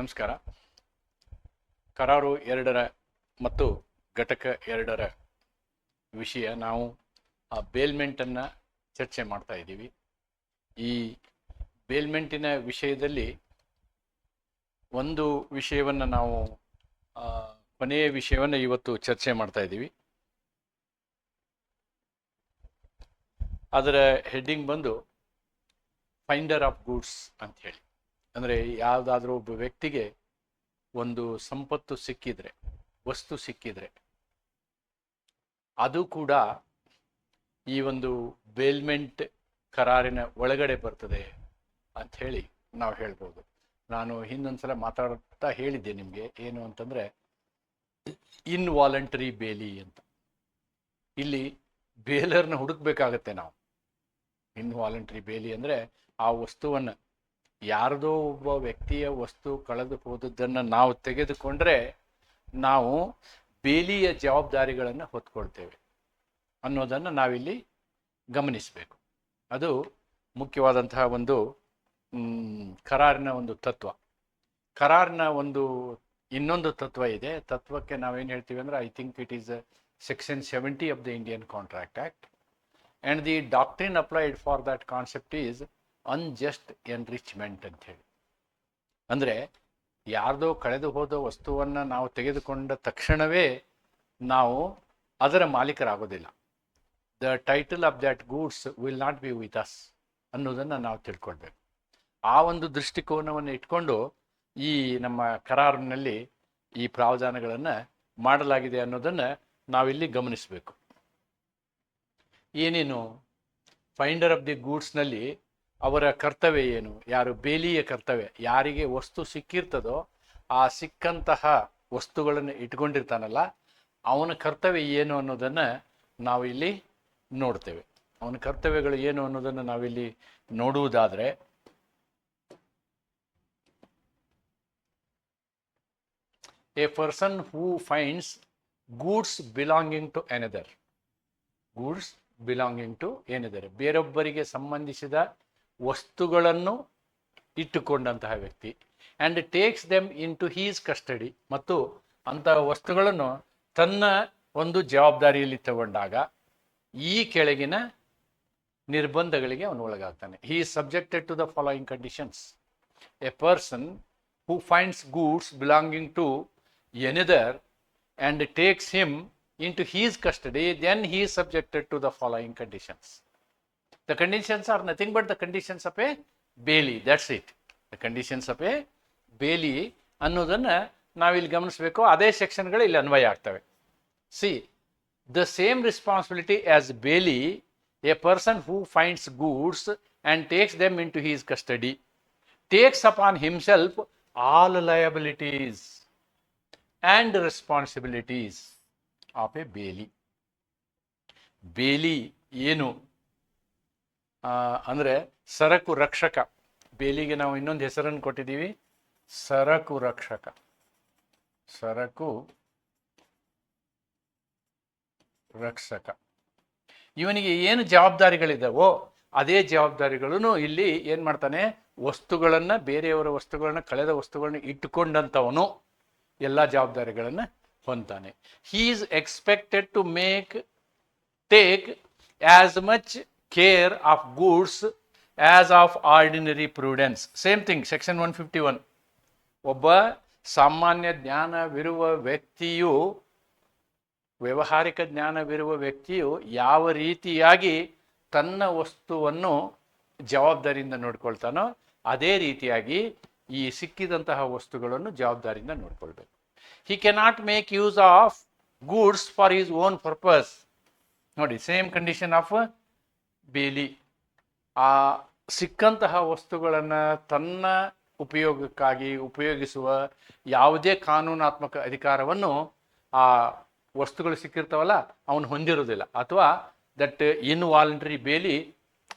ನಮಸ್ಕಾರ. ಕರಾರು ಎರಡರ ಮತ್ತು ಘಟಕ ಎರಡರ ವಿಷಯ ನಾವು ಆ ಬೇಲ್ಮೆಂಟನ್ನು ಚರ್ಚೆ ಮಾಡ್ತಾ ಇದ್ದೀವಿ. ಈ ಬೇಲ್ಮೆಂಟಿನ ವಿಷಯದಲ್ಲಿ ಒಂದು ವಿಷಯವನ್ನು ನಾವು ಕೊನೆಯ ವಿಷಯವನ್ನು ಇವತ್ತು ಚರ್ಚೆ ಮಾಡ್ತಾ ಇದ್ದೀವಿ. ಅದರ ಹೆಡ್ಡಿಂಗ್ ಬಂದು ಫೈಂಡರ್ ಆಫ್ ಗೂಡ್ಸ್ ಅಂತ ಹೇಳಿ. ಅಂದರೆ ಯಾವುದಾದ್ರೂ ಒಬ್ಬ ವ್ಯಕ್ತಿಗೆ ಒಂದು ಸಂಪತ್ತು ಸಿಕ್ಕಿದ್ರೆ, ವಸ್ತು ಸಿಕ್ಕಿದ್ರೆ, ಅದು ಕೂಡ ಈ ಒಂದು ಬೇಲ್ಮೆಂಟ್ ಕರಾರಿನ ಒಳಗಡೆ ಬರ್ತದೆ ಅಂತ ಹೇಳಿ ನಾವು ಹೇಳ್ಬೋದು. ನಾನು ಹಿಂದೊಂದ್ಸಲ ಮಾತಾಡ್ತಾ ಹೇಳಿದ್ದೆ ನಿಮಗೆ ಏನು ಅಂತಂದರೆ ಇನ್ವಾಲಂಟರಿ ಬೇಲಿ ಅಂತ. ಇಲ್ಲಿ ಬೇಲರ್ನ ಹುಡುಕ್ಬೇಕಾಗತ್ತೆ ನಾವು. ಇನ್ವಾಲಂಟರಿ ಬೇಲಿ ಅಂದರೆ ಆ ವಸ್ತುವನ್ನು ಯಾರದೋ ಒಬ್ಬ ವ್ಯಕ್ತಿಯ ವಸ್ತು ಕಳೆದು ಹೋದದ್ದನ್ನು ನಾವು ತೆಗೆದುಕೊಂಡ್ರೆ ನಾವು ಬೇಲಿಯ ಜವಾಬ್ದಾರಿಗಳನ್ನು ಹೊತ್ಕೊಳ್ತೇವೆ ಅನ್ನೋದನ್ನು ನಾವಿಲ್ಲಿ ಗಮನಿಸಬೇಕು. ಅದು ಮುಖ್ಯವಾದಂತಹ ಒಂದು ಕರಾರಿನ ಒಂದು ತತ್ವ. ಕರಾರಿನ ಒಂದು ಇನ್ನೊಂದು ತತ್ವ ಇದೆ. ತತ್ವಕ್ಕೆ ನಾವೇನು ಹೇಳ್ತೀವಿ ಅಂದರೆ I think it is section seventy of the Indian contract act and the doctrine applied for that concept is unjust enrichment ಅಂತ ಹೇಳಿ ಅಂದರೆ ಯಾರ್ದೋ ಕಳೆದು ಹೋದ ವಸ್ತುವನ್ನು ನಾವು ತೆಗೆದುಕೊಂಡ ತಕ್ಷಣವೇ ನಾವು ಅದರ ಮಾಲೀಕರಾಗೋದಿಲ್ಲ. The title of that goods will not be with us ಅನ್ನೋದನ್ನು ನಾವು ತಿಳ್ಕೊಳ್ಬೇಕು. ಆ ಒಂದು ದೃಷ್ಟಿಕೋನವನ್ನು ಇಟ್ಕೊಂಡು ಈ ನಮ್ಮ ಕರಾರಿನಲ್ಲಿ ಈ ಪ್ರಾವಧಾನಗಳನ್ನು ಮಾಡಲಾಗಿದೆ ಅನ್ನೋದನ್ನು ನಾವಿಲ್ಲಿ ಗಮನಿಸಬೇಕು. ಏನೇನು? ಫೈಂಡರ್ ಆಫ್ ದಿ ಗೂಡ್ಸ್ನಲ್ಲಿ ಅವರ ಕರ್ತವ್ಯ ಏನು? ಯಾರು ಬೇಲಿಯ ಕರ್ತವ್ಯ? ಯಾರಿಗೆ ವಸ್ತು ಸಿಕ್ಕಿರ್ತದೋ ಆ ಸಿಕ್ಕಂತಹ ವಸ್ತುಗಳನ್ನು ಇಟ್ಕೊಂಡಿರ್ತಾನಲ್ಲ, ಅವನ ಕರ್ತವ್ಯ ಏನು ಅನ್ನೋದನ್ನು ಇಲ್ಲಿ ನೋಡ್ತೇವೆ. ಅವನ ಕರ್ತವ್ಯಗಳು ಏನು ಅನ್ನೋದನ್ನು ನಾವಿಲ್ಲಿ ನೋಡುವುದಾದರೆ a person who finds goods belonging to another goods belonging to ಏನಿದ್ದಾರೆ ಬೇರೊಬ್ಬರಿಗೆ ಸಂಬಂಧಿಸಿದ ವಸ್ತುಗಳನ್ನು ಇಟ್ಟುಕೊಂಡಂತಹ ವ್ಯಕ್ತಿ. And takes them into his custody ಮತ್ತು ಅಂತಹ ವಸ್ತುಗಳನ್ನು ತನ್ನ ಒಂದು ಜವಾಬ್ದಾರಿಯಲ್ಲಿ ತಗೊಂಡಾಗ ಈ ಕೆಳಗಿನ ನಿರ್ಬಂಧಗಳಿಗೆ ಅವನು ಒಳಗಾಗ್ತಾನೆ. He is subjected to the following conditions a person who finds goods belonging to another and takes him into his custody, then he is subjected to the following conditions. The conditions are nothing but the conditions of a bailee that's it the conditions of a bailee ಅನ್ನೋದನ್ನು ನಾವಿಲ್ಲಿ ಗಮನಿಸಬೇಕು. ಅದೇ ಸೆಕ್ಷನ್ಗಳು ಇಲ್ಲಿ ಅನ್ವಯ ಆಗ್ತವೆ. See the same responsibility as bailee a person who finds goods and takes them into his custody takes upon himself all liabilities and responsibilities of a bailee bailee ಏನು ಅಂದ್ರೆ ಸರಕು ರಕ್ಷಕ. ಬೇಲಿಗೆ ನಾವು ಇನ್ನೊಂದು ಹೆಸರನ್ನು ಕೊಟ್ಟಿದ್ದೀವಿ. ಸರಕು ರಕ್ಷಕ. ಸರಕು ರಕ್ಷಕ. ಇವನಿಗೆ ಏನು ಜವಾಬ್ದಾರಿಗಳಿದ್ದಾವೋ ಅದೇ ಜವಾಬ್ದಾರಿಗಳನ್ನು ಇಲ್ಲಿ ಏನು ಮಾಡ್ತಾನೆ? ವಸ್ತುಗಳನ್ನು, ಬೇರೆಯವರ ವಸ್ತುಗಳನ್ನು, ಕಳೆದ ವಸ್ತುಗಳನ್ನ ಇಟ್ಟುಕೊಂಡಂಥವನು ಎಲ್ಲ ಜವಾಬ್ದಾರಿಗಳನ್ನು ಹೊಂತಾನೆ he is expected to make take as much care of goods as of ordinary prudence same thing section one fifty one ಒಬ್ಬ ಸಾಮಾನ್ಯ ಜ್ಞಾನವಿರುವ ವ್ಯಕ್ತಿಯು, ವ್ಯವಹಾರಿಕ ಜ್ಞಾನವಿರುವ ವ್ಯಕ್ತಿಯು ಯಾವ ರೀತಿಯಾಗಿ ತನ್ನ ವಸ್ತುವನ್ನು ಜವಾಬ್ದಾರಿಯಿಂದ ನೋಡ್ಕೊಳ್ತಾನೋ, ಅದೇ ರೀತಿಯಾಗಿ ಈ ಸಿಕ್ಕಿದಂತಹ ವಸ್ತುಗಳನ್ನು ಜವಾಬ್ದಾರಿಯಿಂದ ನೋಡ್ಕೊಳ್ಬೇಕು. He cannot make use of goods for his own purpose ನೋಡಿ ಸೇಮ್ ಕಂಡೀಷನ್ ಆಫ್ ಬೇಲಿ. ಆ ಸಿಕ್ಕಂತಹ ವಸ್ತುಗಳನ್ನು ತನ್ನ ಉಪಯೋಗಕ್ಕಾಗಿ ಉಪಯೋಗಿಸುವ ಯಾವುದೇ ಕಾನೂನಾತ್ಮಕ ಅಧಿಕಾರವನ್ನು ಆ ವಸ್ತುಗಳು ಸಿಕ್ಕಿರ್ತಾವಲ್ಲ, ಅವನು ಹೊಂದಿರೋದಿಲ್ಲ ಅಥವಾ ದಟ್ ಇನ್ ವಾಲಂಟ್ರಿ ಬೇಲಿ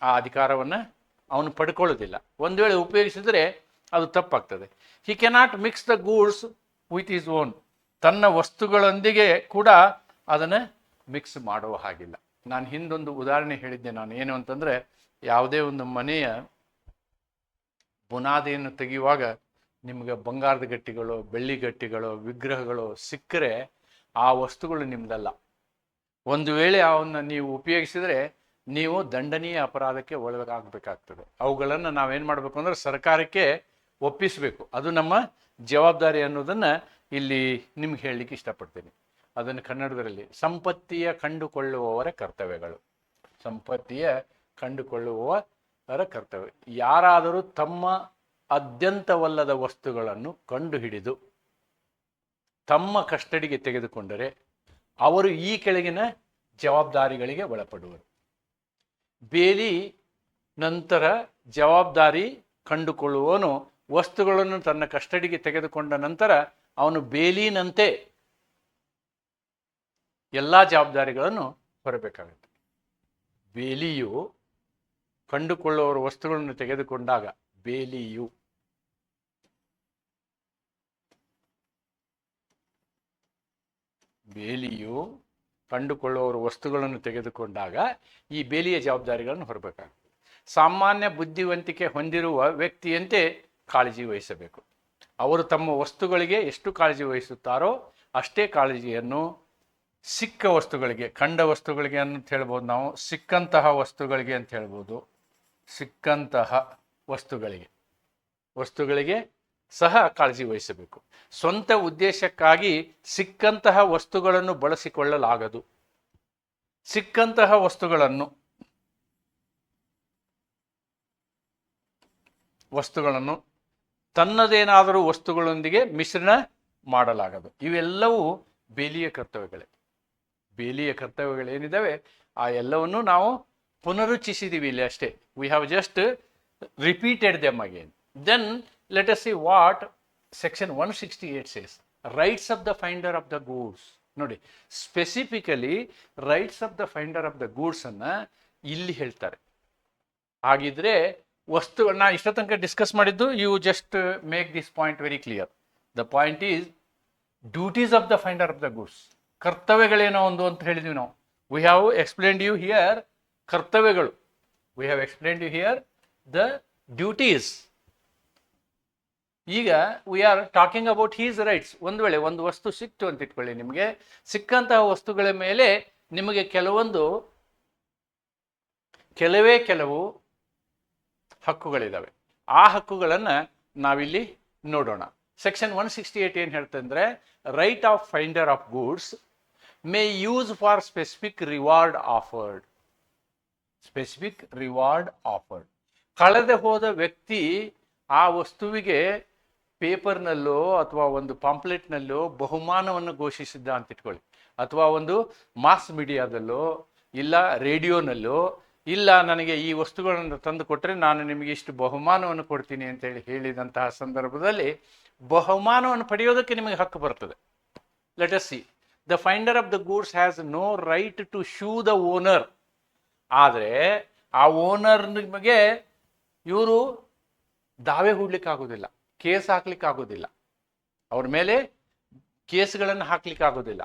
ಆ ಅಧಿಕಾರವನ್ನು ಅವನು ಪಡ್ಕೊಳ್ಳೋದಿಲ್ಲ. ಒಂದು ವೇಳೆ ಉಪಯೋಗಿಸಿದರೆ ಅದು ತಪ್ಪಾಗ್ತದೆ. He cannot mix the goods with his own ತನ್ನ ವಸ್ತುಗಳೊಂದಿಗೆ ಕೂಡ ಅದನ್ನು ಮಿಕ್ಸ್ ಮಾಡುವ ಹಾಗಿಲ್ಲ. ನಾನು ಹಿಂದೊಂದು ಉದಾಹರಣೆ ಹೇಳಿದ್ದೆ ನಾನು. ಏನು ಅಂತಂದರೆ, ಯಾವುದೇ ಒಂದು ಮನೆಯ ಬುನಾದಿಯನ್ನು ತೆಗೆಯುವಾಗ ನಿಮಗೆ ಬಂಗಾರದ ಗಟ್ಟಿಗಳು, ಬೆಳ್ಳಿ ಗಟ್ಟಿಗಳು, ವಿಗ್ರಹಗಳು ಸಿಕ್ಕರೆ ಆ ವಸ್ತುಗಳು ನಿಮ್ದಲ್ಲ. ಒಂದು ವೇಳೆ ಅವನ್ನ ನೀವು ಉಪಯೋಗಿಸಿದರೆ ನೀವು ದಂಡನೀಯ ಅಪರಾಧಕ್ಕೆ ಒಳಗಾಗಬೇಕಾಗ್ತದೆ. ಅವುಗಳನ್ನು ನಾವೇನು ಮಾಡಬೇಕು ಅಂದ್ರೆ ಸರ್ಕಾರಕ್ಕೆ ಒಪ್ಪಿಸಬೇಕು. ಅದು ನಮ್ಮ ಜವಾಬ್ದಾರಿ ಅನ್ನೋದನ್ನು ಇಲ್ಲಿ ನಿಮ್ಗೆ ಹೇಳಲಿಕ್ಕೆ ಇಷ್ಟಪಡ್ತೀನಿ. ಅದನ್ನು ಕನ್ನಡದಲ್ಲಿ ಸಂಪತ್ತಿಯ ಕಂಡುಕೊಳ್ಳುವವರ ಕರ್ತವ್ಯಗಳು. ಸಂಪತ್ತಿಯ ಕಂಡುಕೊಳ್ಳುವವರ ಕರ್ತವ್ಯ. ಯಾರಾದರೂ ತಮ್ಮ ಅತ್ಯಂತವಲ್ಲದ ವಸ್ತುಗಳನ್ನು ಕಂಡುಹಿಡಿದು ತಮ್ಮ ಕಸ್ಟಡಿಗೆ ತೆಗೆದುಕೊಂಡರೆ ಅವರು ಈ ಕೆಳಗಿನ ಜವಾಬ್ದಾರಿಗಳಿಗೆ ಒಳಪಡುವರು. ಬೇಲಿ ನಂತರ ಜವಾಬ್ದಾರಿ ಕಂಡುಕೊಳ್ಳುವವನು ವಸ್ತುಗಳನ್ನು ತನ್ನ ಕಸ್ಟಡಿಗೆ ತೆಗೆದುಕೊಂಡ ನಂತರ ಅವನು ಬೇಲಿನಂತೆ ಎಲ್ಲ ಜವಾಬ್ದಾರಿಗಳನ್ನು ಹೊರಬೇಕಾಗುತ್ತೆ. ಬೇಲಿಯು ಕಂಡುಕೊಳ್ಳುವವರ ವಸ್ತುಗಳನ್ನು ತೆಗೆದುಕೊಂಡಾಗ ಬೇಲಿಯು ಬೇಲಿಯು ಕಂಡುಕೊಳ್ಳುವವರ ವಸ್ತುಗಳನ್ನು ತೆಗೆದುಕೊಂಡಾಗ ಈ ಬೇಲಿಯ ಜವಾಬ್ದಾರಿಗಳನ್ನು ಹೊರಬೇಕಾಗುತ್ತೆ. ಸಾಮಾನ್ಯ ಬುದ್ಧಿವಂತಿಕೆ ಹೊಂದಿರುವ ವ್ಯಕ್ತಿಯಂತೆ ಕಾಳಜಿ ವಹಿಸಬೇಕು. ಅವರು ತಮ್ಮ ವಸ್ತುಗಳಿಗೆ ಎಷ್ಟು ಕಾಳಜಿ ವಹಿಸುತ್ತಾರೋ ಅಷ್ಟೇ ಕಾಳಜಿಯನ್ನು ಸಿಕ್ಕ ವಸ್ತುಗಳಿಗೆ, ಕಂಡ ವಸ್ತುಗಳಿಗೆ ಅಂತ ಹೇಳ್ಬೋದು ನಾವು, ಸಿಕ್ಕಂತಹ ವಸ್ತುಗಳಿಗೆ ಅಂತ ಹೇಳ್ಬೋದು. ಸಿಕ್ಕಂತಹ ವಸ್ತುಗಳಿಗೆ. ವಸ್ತುಗಳಿಗೆ ಸಹ ಕಾಳಜಿ ವಹಿಸಬೇಕು. ಸ್ವಂತ ಉದ್ದೇಶಕ್ಕಾಗಿ ಸಿಕ್ಕಂತಹ ವಸ್ತುಗಳನ್ನು ಬಳಸಿಕೊಳ್ಳಲಾಗದು. ಸಿಕ್ಕಂತಹ ವಸ್ತುಗಳನ್ನು ವಸ್ತುಗಳನ್ನು, ತನ್ನದೇನಾದರೂ ವಸ್ತುಗಳೊಂದಿಗೆ ಮಿಶ್ರಣ ಮಾಡಲಾಗದು. ಇವೆಲ್ಲವೂ ಬೇಲಿಯ ಕರ್ತವ್ಯಗಳೇ. ಬೇಲಿಯ ಕರ್ತವ್ಯಗಳೇನಿದ್ದಾವೆ, ಆ ಎಲ್ಲವನ್ನು ನಾವು ಪುನರುಚ್ಚಿಸಿದ್ದೀವಿ ಇಲ್ಲಿ ಅಷ್ಟೇ. We have just repeated them again then let us see what section one sixty eight says rights of the finder of the goods ನೋಡಿ specifically rights of the finder of the ಗೂಡ್ಸನ್ನು ಇಲ್ಲಿ ಹೇಳ್ತಾರೆ. ಹಾಗಿದ್ರೆ ವಸ್ತು ನಾ ಇಷ್ಟ ತನಕ ಡಿಸ್ಕಸ್ ಮಾಡಿದ್ದು you just make this point very clear the point is duties of the finder of the goods ಕರ್ತವ್ಯಗಳೇನೋ ಒಂದು ಅಂತ ಹೇಳಿದ್ವಿ ನಾವು. We have explained you here ಕರ್ತವ್ಯಗಳು. We have explained you here the duties ಈಗ we are talking about his rights ಒಂದು ವೇಳೆ ಒಂದು ವಸ್ತು ಸಿಕ್ತು ಅಂತ ಇಟ್ಕೊಳ್ಳಿ ನಿಮಗೆ. ಸಿಕ್ಕಂತಹ ವಸ್ತುಗಳ ಮೇಲೆ ನಿಮಗೆ ಕೆಲವೊಂದು, ಕೆಲವೇ ಕೆಲವು ಹಕ್ಕುಗಳಿದ್ದಾವೆ ಆ ಹಕ್ಕುಗಳನ್ನು ನಾವಿಲ್ಲಿ ನೋಡೋಣ. ಸೆಕ್ಷನ್ ಒನ್ ಸಿಕ್ಸ್ಟಿ ಏಟ್ ಏನು ಹೇಳ್ತಂದ್ರೆ right of finder of goods may use for specific reward offered specific reward offered ಕಳೆದು ಹೋದ ವ್ಯಕ್ತಿ ಆ ವಸ್ತುವಿಗೆ ಪೇಪರ್ನಲ್ಲೋ ಅಥವಾ ಒಂದು ಪಾಂಪ್ಲೆಟ್ನಲ್ಲೋ ಬಹುಮಾನವನ್ನು ಘೋಷಿಸಿದ್ದ ಅಂತ ಇಟ್ಕೊಳ್ಳಿ. ಅಥವಾ ಒಂದು ಮಾಸ್ ಮೀಡಿಯಾದಲ್ಲೋ, ಇಲ್ಲ ರೇಡಿಯೋನಲ್ಲೋ, ಇಲ್ಲ ನನಗೆ ಈ ವಸ್ತುಗಳನ್ನು ತಂದು ಕೊಟ್ಟರೆ ನಾನು ನಿಮಗೆ ಇಷ್ಟು ಬಹುಮಾನವನ್ನು ಕೊಡ್ತೀನಿ ಅಂತೇಳಿ ಹೇಳಿದಂತಹ ಸಂದರ್ಭದಲ್ಲಿ ಬಹುಮಾನವನ್ನು ಪಡೆಯೋದಕ್ಕೆ ನಿಮಗೆ ಹಕ್ಕು ಬರ್ತದೆ. Let us see the finder of the goods has no right to sue the owner ಆದರೆ ಆ ಓನರ್ ನಿಮಗೆ ಇವರು ದಾವೆ ಹೂಡ್ಲಿಕ್ಕೆ ಆಗೋದಿಲ್ಲ, ಕೇಸ್ ಹಾಕ್ಲಿಕ್ಕೆ ಆಗೋದಿಲ್ಲ. ಅವ್ರ ಮೇಲೆ ಕೇಸ್ಗಳನ್ನು ಹಾಕ್ಲಿಕ್ಕೆ ಆಗೋದಿಲ್ಲ.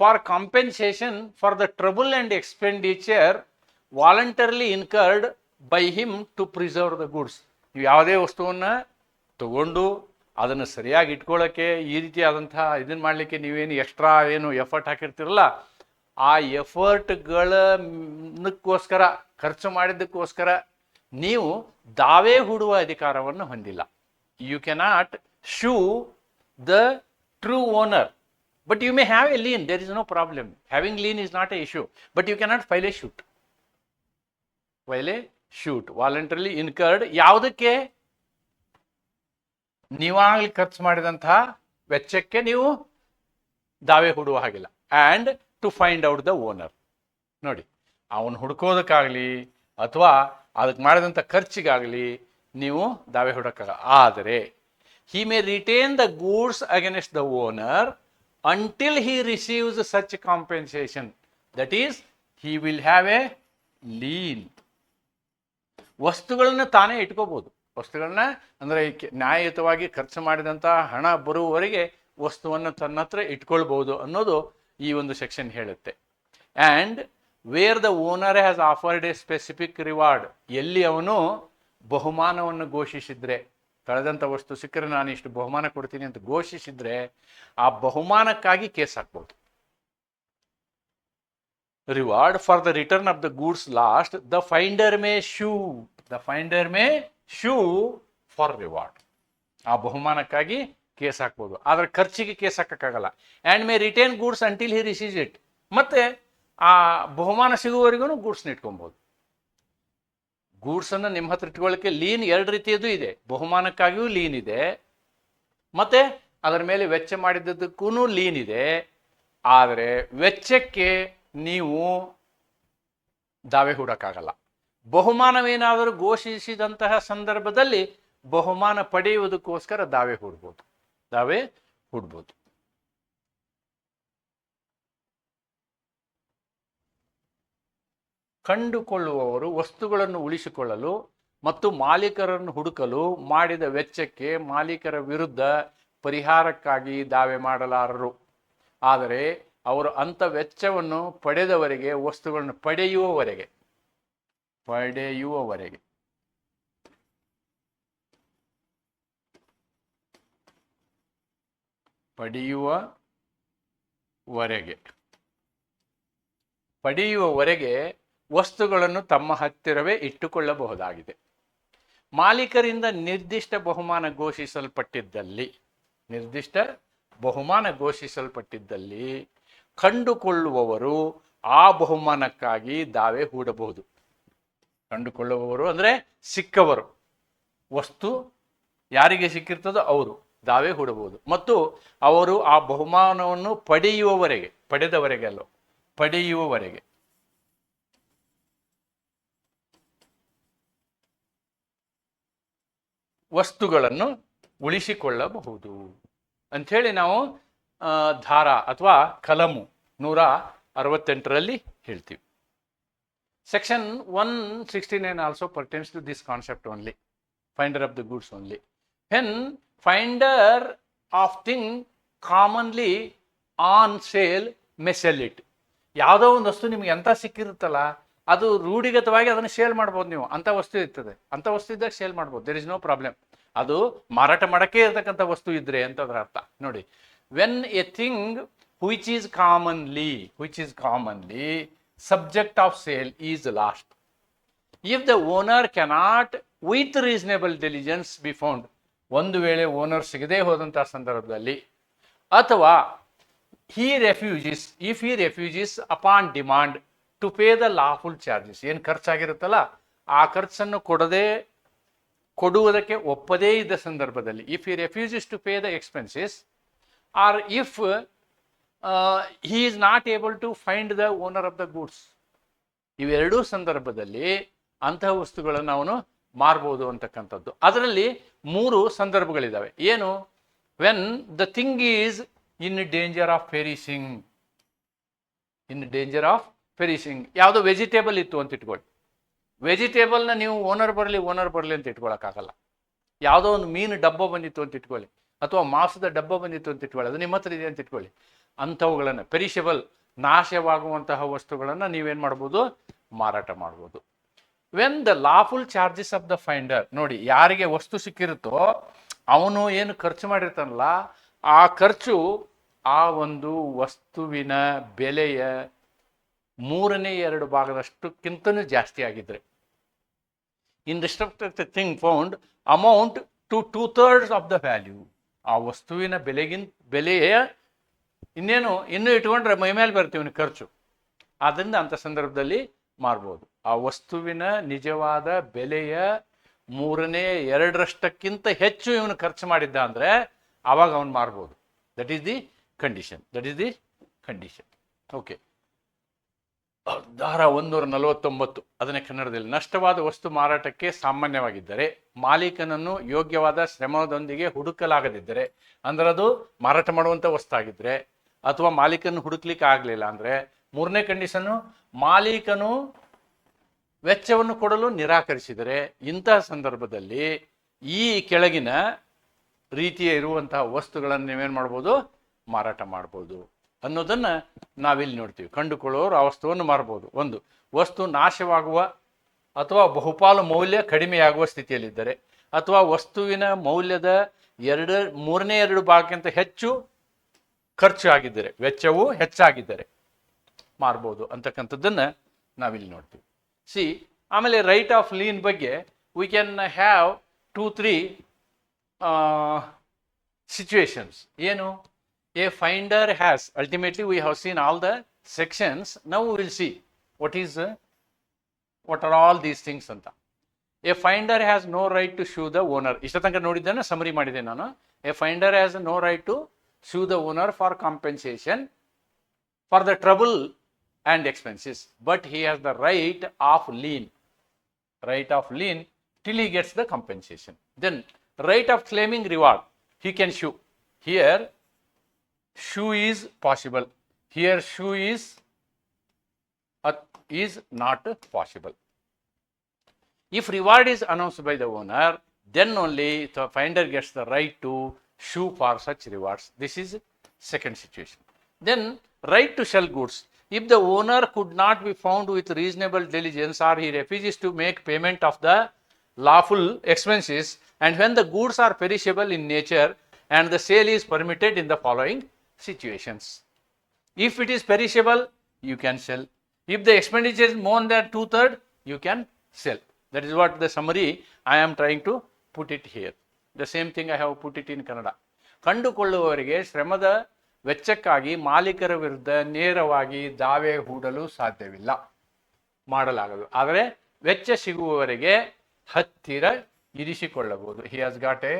For compensation for the trouble and expenditure voluntarily incurred by him to preserve the goods ನೀವು ಯಾವುದೇ ವಸ್ತುವನ್ನು ತಗೊಂಡು ಅದನ್ನು ಸರಿಯಾಗಿ ಇಟ್ಕೊಳ್ಳೋಕ್ಕೆ ಈ ರೀತಿಯಾದಂಥ ಇದನ್ನು ಮಾಡಲಿಕ್ಕೆ ನೀವೇನು ಎಕ್ಸ್ಟ್ರಾ ಏನು ಎಫರ್ಟ್ ಹಾಕಿರ್ತೀರಲ್ಲ, ಆ ಎಫರ್ಟ್ಗಳಕ್ಕೋಸ್ಕರ ಖರ್ಚು ಮಾಡಿದ್ದಕ್ಕೋಸ್ಕರ ನೀವು ದಾವೇ ಹೂಡುವ ಅಧಿಕಾರವನ್ನು ಹೊಂದಿಲ್ಲ. You cannot sue the true owner but you may have a lien there is no problem having lien is not a issue but you cannot file a suit file a suit voluntarily incurred ಯಾವುದಕ್ಕೆ ನೀವಾಗಲಿ ಖರ್ಚು ಮಾಡಿದಂತಹ ವೆಚ್ಚಕ್ಕೆ ನೀವು ದಾವೆ ಹೂಡುವ ಹಾಗಿಲ್ಲ. And to find out the owner ನೋಡಿ, ಅವನು ಹುಡ್ಕೋದಕ್ಕಾಗಲಿ ಅಥವಾ ಅದಕ್ಕೆ ಮಾಡಿದಂಥ ಖರ್ಚಿಗಾಗಲಿ ನೀವು ದಾವೆ ಹೂಡೋಕ್ಕಾಗ ಆದರೆ he may retain the goods against the owner until he receives such compensation that is he will have a lien ವಸ್ತುಗಳನ್ನು ತಾನೇ ಇಟ್ಕೋಬಹುದು ವಸ್ತುಗಳನ್ನ, ಅಂದರೆ ನ್ಯಾಯಯುತವಾಗಿ ಖರ್ಚು ಮಾಡಿದಂಥ ಹಣ ಬರುವವರೆಗೆ ವಸ್ತುವನ್ನು ತನ್ನ ಹತ್ರ ಇಟ್ಕೊಳ್ಬಹುದು ಅನ್ನೋದು ಈ ಒಂದು ಸೆಕ್ಷನ್ ಹೇಳುತ್ತೆ. And where the owner has offered a specific reward ಎಲ್ಲಿ ಅವನು ಬಹುಮಾನವನ್ನು ಘೋಷಿಸಿದ್ರೆ, ಕಳೆದಂಥ ವಸ್ತು ಸಿಕ್ಕರೆ ನಾನು ಇಷ್ಟು ಬಹುಮಾನ ಕೊಡ್ತೀನಿ ಅಂತ ಘೋಷಿಸಿದ್ರೆ, ಆ ಬಹುಮಾನಕ್ಕಾಗಿ ಕೇಸ್ ಹಾಕ್ಬೋದು. Reward for the return of the goods lost the finder may sue the finder may sue for reward. ಆ ಬಹುಮಾನಕ್ಕಾಗಿ ಕೇಸ್ ಹಾಕ್ಬೋದು. ಆದರೆ ಖರ್ಚಿಗೆ case ಹಾಕೋಕ್ಕಾಗಲ್ಲ. And may retain goods until he receives it ಮತ್ತೆ ಆ ಬಹುಮಾನ ಸಿಗುವವರೆಗೂ ಗೂಡ್ಸ್ನ ಇಟ್ಕೊಬೋದು. ಗೂಡ್ಸನ್ನು ನಿಮ್ಮ ಹತ್ರ ಇಟ್ಕೊಳ್ಳಿಕ್ಕೆ ಲೀನ್ ಎರಡು ರೀತಿಯದು ಇದೆ. ಬಹುಮಾನಕ್ಕಾಗಿಯೂ ಲೀನ್ ಇದೆ. ಮತ್ತೆ ಅದರ ಮೇಲೆ ವೆಚ್ಚ ಮಾಡಿದ್ದಕ್ಕೂ ಲೀನ್ ಇದೆ. ಆದರೆ ವೆಚ್ಚಕ್ಕೆ ನೀವು ದಾವೆ ಹೂಡಕ್ಕಾಗಲ್ಲ. ಬಹುಮಾನವೇನಾದರೂ ಘೋಷಿಸಿದಂತಹ ಸಂದರ್ಭದಲ್ಲಿ ಬಹುಮಾನ ಪಡೆಯುವುದಕ್ಕೋಸ್ಕರ ದಾವೆ ಹೂಡ್ಬೋದು. ದಾವೆ ಹೂಡ್ಬೋದು. ಕಂಡುಕೊಳ್ಳುವವರು ವಸ್ತುಗಳನ್ನು ಉಳಿಸಿಕೊಳ್ಳಲು ಮತ್ತು ಮಾಲೀಕರನ್ನು ಹುಡುಕಲು ಮಾಡಿದ ವೆಚ್ಚಕ್ಕೆ ಮಾಲೀಕರ ವಿರುದ್ಧ ಪರಿಹಾರಕ್ಕಾಗಿ ದಾವೆ ಮಾಡಲಾರರು. ಆದರೆ ಅವರು ಅಂಥ ವೆಚ್ಚವನ್ನು ಪಡೆದವರಿಗೆ, ವಸ್ತುಗಳನ್ನು ಪಡೆಯುವವರೆಗೆ ಪಡೆಯುವವರೆಗೆ. ಪಡೆಯುವವರೆಗೆ. ಪಡೆಯುವವರೆಗೆ ವಸ್ತುಗಳನ್ನು ತಮ್ಮ ಹತ್ತಿರವೇ ಇಟ್ಟುಕೊಳ್ಳಬಹುದಾಗಿದೆ. ಮಾಲೀಕರಿಂದ ನಿರ್ದಿಷ್ಟ ಬಹುಮಾನ ಘೋಷಿಸಲ್ಪಟ್ಟಿದ್ದಲ್ಲಿ, ನಿರ್ದಿಷ್ಟ ಬಹುಮಾನ ಘೋಷಿಸಲ್ಪಟ್ಟಿದ್ದಲ್ಲಿ ಕಂಡುಕೊಳ್ಳುವವರು ಆ ಬಹುಮಾನಕ್ಕಾಗಿ ದಾವೆ ಹೂಡಬಹುದು. ಕಂಡುಕೊಳ್ಳುವವರು ಅಂದರೆ ಸಿಕ್ಕವರು. ವಸ್ತು ಯಾರಿಗೆ ಸಿಕ್ಕಿರ್ತದೋ ಅವರು, ದಾವೆ ಹೂಡಬಹುದು. ಮತ್ತು ಅವರು ಆ ಬಹುಮಾನವನ್ನು ಪಡೆಯುವವರೆಗೆ, ಪಡೆದವರೆಗೆ ಅಲ್ಲ, ಪಡೆಯುವವರೆಗೆ. ವಸ್ತುಗಳನ್ನು ಉಳಿಸಿಕೊಳ್ಳಬಹುದು. ಅಂಥೇಳಿ ನಾವು ಧಾರಾ ಅಥವಾ ಕಲಮು ನೂರ ಅರವತ್ತೆಂಟರಲ್ಲಿ ಹೇಳ್ತೀವಿ. Sixty nine also pertains to this concept only finder of the goods only when finder of thing commonly on sale may sell it ಯಾವುದೋ ಒಂದು ವಸ್ತು ನಿಮ್ಗೆ ಎಂಥ ಸಿಕ್ಕಿರುತ್ತಲ್ಲ, ಅದು ರೂಢಿಗತವಾಗಿ ಅದನ್ನು ಸೇಲ್ ಮಾಡ್ಬೋದು ನೀವು. ಅಂಥ ವಸ್ತು ಇರ್ತದೆ. ಅಂಥ ವಸ್ತು ಇದ್ದಾಗ ಸೇಲ್ ಮಾಡ್ಬೋದು. ದೇರ್ ಇಸ್ ನೋ ಪ್ರಾಬ್ಲಮ್ ಅದು ಮಾರಾಟ ಮಾಡೋಕ್ಕೆ ಇರತಕ್ಕಂಥ ವಸ್ತು ಇದ್ರೆ ಅಂತ ಅದರ ಅರ್ಥ. ನೋಡಿ when a thing which is commonly, which is commonly subject of sale is lost if the owner cannot, with reasonable diligence, be found, ಒಂದು ವೇಳೆ ಓನರ್ ಸಿಗದೇ ಹೋದಂಥ ಸಂದರ್ಭದಲ್ಲಿ, ಅಥವಾ he refuses if he refuses upon demand to pay the lawful charges ಏನು ಖರ್ಚಾಗಿರುತ್ತಲ್ಲ, ಆ ಖರ್ಚನ್ನು ಕೊಡದೇ, ಕೊಡುವುದಕ್ಕೆ ಒಪ್ಪದೇ ಇದ್ದ ಸಂದರ್ಭದಲ್ಲಿ if he refuses to pay the expenses or if he is not able to find the owner of the goods ಇವೆರಡೂ ಸಂದರ್ಭದಲ್ಲಿ ಅಂತಹ ವಸ್ತುಗಳನ್ನು ಅವನು ಮಾರ್ಬೋದು ಅಂತಕ್ಕಂಥದ್ದು. ಅದರಲ್ಲಿ ಮೂರು ಸಂದರ್ಭಗಳಿದ್ದಾವೆ. ಏನು? When the thing is in danger of perishing in danger of perishing ಯಾವುದೋ ವೆಜಿಟೇಬಲ್ ಇತ್ತು ಅಂತ ಇಟ್ಕೊಳ್ಳಿ. ವೆಜಿಟೇಬಲ್ನ ನೀವು ಓನರ್ ಬರಲಿ ಓನರ್ ಬರಲಿ ಅಂತ ಇಟ್ಕೊಳಕ್ಕಾಗಲ್ಲ. ಯಾವುದೋ ಒಂದು ಮೀನು ಡಬ್ಬ ಬಂದಿತ್ತು ಅಂತ ಇಟ್ಕೊಳ್ಳಿ. ಅಥವಾ ಮಾಂಸದ ಡಬ್ಬ ಬಂದಿತ್ತು ಅಂತ ಇಟ್ಕೊಳ್ಳಿ. ಅದು ನಿಮ್ಮ ಹತ್ರ ಇದೆ ಅಂತ ಇಟ್ಕೊಳ್ಳಿ. ಅಂಥವುಗಳನ್ನು ಪೆರಿಷಬಲ್ ನಾಶವಾಗುವಂತಹ ವಸ್ತುಗಳನ್ನು ನೀವೇನು ಮಾಡ್ಬೋದು? ಮಾರಾಟ ಮಾಡ್ಬೋದು. When the lawful charges of the finder ನೋಡಿ, ಯಾರಿಗೆ ವಸ್ತು ಸಿಕ್ಕಿರುತ್ತೋ, ಅವನು ಏನು ಖರ್ಚು ಮಾಡಿರ್ತಾನಲ್ಲ, ಆ ಖರ್ಚು ಆ ಒಂದು ವಸ್ತುವಿನ ಬೆಲೆಯ ಮೂರನೇ ಎರಡು ಭಾಗದಷ್ಟಕ್ಕಿಂತನೂ ಜಾಸ್ತಿ ಆಗಿದ್ರೆ. In destruct the thing found amount to two thirds of the value ಆ ವಸ್ತುವಿನ ಬೆಲೆಗಿಂತ, ಬೆಲೆಯ ಇನ್ನೇನು, ಇನ್ನೂ ಇಟ್ಕೊಂಡ್ರೆ ಮೈ ಮೇಲೆ ಬರ್ತೀವಿ ಖರ್ಚು. ಆದ್ದರಿಂದ ಅಂಥ ಸಂದರ್ಭದಲ್ಲಿ ಮಾರ್ಬೋದು. ಆ ವಸ್ತುವಿನ ನಿಜವಾದ ಬೆಲೆಯ ಮೂರನೇ ಎರಡರಷ್ಟಕ್ಕಿಂತ ಹೆಚ್ಚು ಇವನು ಖರ್ಚು ಮಾಡಿದ್ದ ಅಂದರೆ ಆವಾಗ ಅವನು ಮಾರ್ಬೋದು. That is the condition that is the condition okay ದಾರ ಒಂದೂರ ನಲವತ್ತೊಂಬತ್ತು. ಅದನ್ನೇ ಕನ್ನಡದಲ್ಲಿ. ನಷ್ಟವಾದ ವಸ್ತು ಮಾರಾಟಕ್ಕೆ ಸಾಮಾನ್ಯವಾಗಿದ್ದರೆ ಮಾಲೀಕನನ್ನು ಯೋಗ್ಯವಾದ ಶ್ರಮದೊಂದಿಗೆ ಹುಡುಕಲಾಗದಿದ್ದರೆ ಅಂದ್ರೆ ಅದು ಮಾರಾಟ ಮಾಡುವಂಥ ವಸ್ತಾಗಿದ್ದರೆ ಅಥವಾ ಮಾಲೀಕನ ಹುಡುಕ್ಲಿಕ್ಕೆ ಆಗಲಿಲ್ಲ ಅಂದರೆ ಮೂರನೇ ಕಂಡೀಷನ್ನು ಮಾಲೀಕನು ವೆಚ್ಚವನ್ನು ಕೊಡಲು ನಿರಾಕರಿಸಿದರೆ ಇಂತಹ ಸಂದರ್ಭದಲ್ಲಿ ಈ ಕೆಳಗಿನ ರೀತಿಯ ಇರುವಂತಹ ವಸ್ತುಗಳನ್ನು ನೀವೇನು ಮಾಡ್ಬೋದು? ಮಾರಾಟ ಮಾಡ್ಬೋದು. ಅನ್ನೋದನ್ನು ನಾವಿಲ್ಲಿ ನೋಡ್ತೀವಿ. ಕಂಡುಕೊಳ್ಳೋರು ಆ ವಸ್ತುವನ್ನು ಮಾರ್ಬೋದು. ಒಂದು, ವಸ್ತು ನಾಶವಾಗುವ ಅಥವಾ ಬಹುಪಾಲು ಮೌಲ್ಯ ಕಡಿಮೆಯಾಗುವ ಸ್ಥಿತಿಯಲ್ಲಿದ್ದರೆ ಅಥವಾ ವಸ್ತುವಿನ ಮೌಲ್ಯದ ಎರಡು, ಮೂರನೇ ಎರಡು ಭಾಗಕ್ಕಿಂತ ಹೆಚ್ಚು ಖರ್ಚು ಆಗಿದ್ದರೆ ವೆಚ್ಚವು ಹೆಚ್ಚಾಗಿದ್ದರೆ ಮಾರ್ಬೋದು ಅಂತಕ್ಕಂಥದ್ದನ್ನು ನಾವಿಲ್ಲಿ ನೋಡ್ತೀವಿ. ಸಿ ಆಮೇಲೆ ರೈಟ್ ಆಫ್ ಲೀನ್ ಬಗ್ಗೆ we can have two three situations ಏನು? A finder has ultimately we have seen all the sections ನಾವು will see what is what are all these things ಅಂತ. A finder has no right to sue the owner ಇಷ್ಟ ತನಕ ನೋಡಿದ್ದನ್ನು summary ಮಾಡಿದೆ ನಾನು. A finder has no right to sue the owner for compensation for the trouble and expenses, but he has the right of lien, right of lien till he gets the compensation. Then right of claiming reward, he can sue. Here, sue is possible. Here, sue is uh, is not possible. If reward is announced by the owner, then only the finder gets the right to sue for such rewards. This is second situation. Then right to sell goods. If the owner could not be found with reasonable diligence or he refuses to make payment of the lawful expenses and when the goods are perishable in nature and the sale is permitted in the following situations. If it is perishable, you can sell. If the expenditure is more than two third, you can sell. That is what the summary I am trying to put it here. The same thing I have put it in Kannada ಕಂಡುಕೊಳ್ಳುವವರಿಗೆ ಶ್ರಮದ ವೆಚ್ಚಕ್ಕಾಗಿ ಮಾಲೀಕರ ವಿರುದ್ಧ ನೇರವಾಗಿ ದಾವೆ ಹೂಡಲು ಸಾಧ್ಯವಿಲ್ಲ ಮಾಡಲಾಗದು. ಆದರೆ ವೆಚ್ಚ ಸಿಗುವವರೆಗೆ ಹತ್ತಿರ ಇರಿಸಿಕೊಳ್ಳಬಹುದು. ಹಿ ಹಾಸ್ ಗಾಟ್ ಎ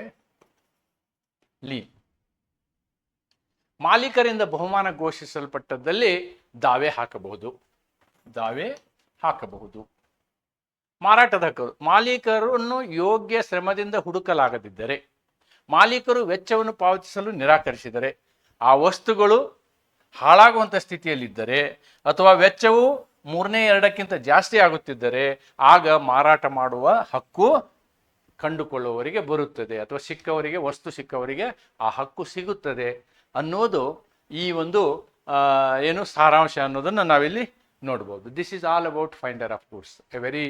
ಲೀ ಮಾಲೀಕರಿಂದ ಬಹುಮಾನ ಘೋಷಿಸಲ್ಪಟ್ಟದ್ದಲ್ಲಿ ದಾವೆ ಹಾಕಬಹುದು. ದಾವೆ ಹಾಕಬಹುದು. ಮಾರಾಟದ ಹಕ್ಕು. ಮಾಲೀಕರನ್ನು ಯೋಗ್ಯ ಶ್ರಮದಿಂದ ಹುಡುಕಲಾಗದಿದ್ದರೆ, ಮಾಲೀಕರು ವೆಚ್ಚವನ್ನು ಪಾವತಿಸಲು ನಿರಾಕರಿಸಿದರೆ, ಆ ವಸ್ತುಗಳು ಹಾಳಾಗುವಂಥ ಸ್ಥಿತಿಯಲ್ಲಿದ್ದರೆ ಅಥವಾ ವೆಚ್ಚವು ಮೂರನೇ ಎರಡಕ್ಕಿಂತ ಜಾಸ್ತಿ ಆಗುತ್ತಿದ್ದರೆ, ಆಗ ಮಾರಾಟ ಮಾಡುವ ಹಕ್ಕು ಕಂಡುಕೊಳ್ಳುವವರಿಗೆ ಬರುತ್ತದೆ ಅಥವಾ ಸಿಕ್ಕವರಿಗೆ, ವಸ್ತು ಸಿಕ್ಕವರಿಗೆ ಆ ಹಕ್ಕು ಸಿಗುತ್ತದೆ ಅನ್ನೋದು ಈ ಒಂದು ಏನು ಸಾರಾಂಶ ಅನ್ನೋದನ್ನು ನಾವಿಲ್ಲಿ ನೋಡ್ಬೋದು. This is all about finder of goods a very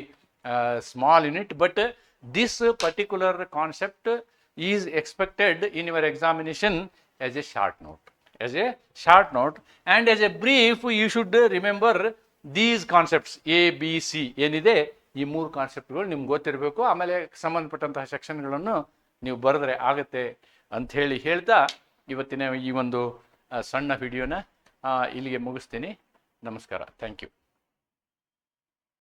small unit but this particular concept is expected in your examination as a short note as a short note and as a brief you should remember these concepts A B C ಏನಿದೆ? ಈ ಮೂರು ಕಾನ್ಸೆಪ್ಟ್ಗಳು ನಿಮ್ಗೆ ಗೊತ್ತಿರಬೇಕು. ಆಮೇಲೆ ಸಂಬಂಧಪಟ್ಟಂತಹ ಸೆಕ್ಷನ್ಗಳನ್ನು ನೀವು ಬರೆದ್ರೆ ಆಗುತ್ತೆ ಅಂಥೇಳಿ ಹೇಳ್ತಾ ಇವತ್ತಿನ ಈ ಒಂದು ಸಣ್ಣ ವಿಡಿಯೋನ ಇಲ್ಲಿಗೆ ಮುಗಿಸ್ತೀನಿ. ನಮಸ್ಕಾರ. Thank you